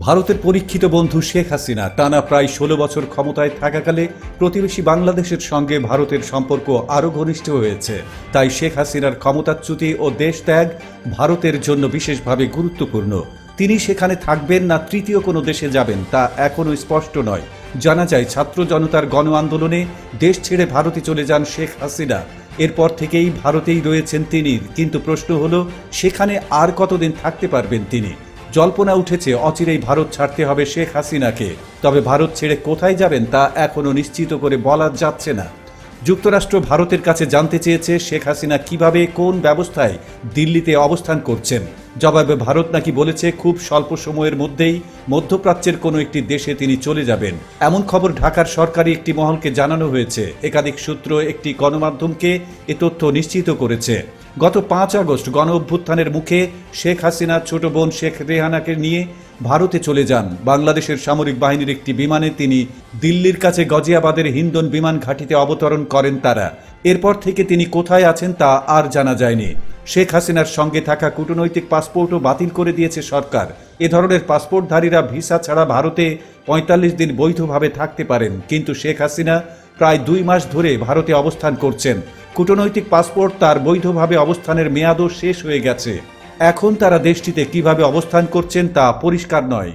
ভারতের পরীক্ষিত বন্ধু শেখ হাসিনা টানা প্রায় ষোলো বছর ক্ষমতায় থাকাকালে প্রতিবেশী বাংলাদেশের সঙ্গে ভারতের সম্পর্ক আরও ঘনিষ্ঠ হয়েছে। তাই শেখ হাসিনার ক্ষমতাচ্যুতি ও দেশ ত্যাগ ভারতের জন্য বিশেষভাবে গুরুত্বপূর্ণ। তিনি সেখানে থাকবেন না তৃতীয় কোনো দেশে যাবেন তা এখনও স্পষ্ট নয়। জানা যায়, ছাত্র জনতার গণ আন্দোলনে দেশ ছেড়ে ভারতে চলে যান শেখ হাসিনা। এরপর থেকেই ভারতেই রয়েছেন তিনি। কিন্তু প্রশ্ন হলো, সেখানে আর কতদিন থাকতে পারবেন তিনি? জল্পনা উঠেছে অচিরেই ভারত ছাড়তে হবে শেখ হাসিনাকে। তবে ভারত ছেড়ে কোথায় যাবেন তা এখনও নিশ্চিত করে বলা যাচ্ছে না। যুক্তরাষ্ট্র ভারতের কাছে জানতে চেয়েছে শেখ হাসিনা কীভাবে কোন ব্যবস্থায় দিল্লিতে অবস্থান করছেন। জবাবে ভারত নাকি বলেছে, খুব স্বল্প সময়ের মধ্যেই মধ্যপ্রাচ্যের কোনো একটি দেশে তিনি চলে যাবেন। এমন খবর ঢাকার সরকারি একটি মহলকে জানানো হয়েছে। একাধিক সূত্র একটি গণমাধ্যমকে এ তথ্য নিশ্চিত করেছে। গত পাঁচ আগস্ট গণ অভ্যুত্থানের মুখে শেখ হাসিনা, ছোট বোন শেখ রেহানাকে নিয়ে ভারতে চলে যান। বাংলাদেশের সামরিক বাহিনীর একটি বিমানে তিনি দিল্লির কাছে গজিয়াবাদের হিন্দন বিমান ঘাঁটিতে অবতরণ করেন তারা। এরপর থেকে তিনি কোথায় আছেন তা আর জানা যায়নি। শেখ হাসিনার সঙ্গে থাকা কূটনৈতিক পাসপোর্টও বাতিল করে দিয়েছে সরকার। এ ধরনের পাসপোর্টধারীরা ভিসা ছাড়া ভারতে পঁয়তাল্লিশ দিন বৈধভাবে থাকতে পারেন। কিন্তু শেখ হাসিনা প্রায় দুই মাস ধরে ভারতে অবস্থান করছেন। কূটনৈতিক পাসপোর্ট তার বৈধভাবে অবস্থানের মেয়াদও শেষ হয়ে গেছে। এখন তারা দেশটিতে কীভাবে অবস্থান করছেন তা পরিষ্কার নয়।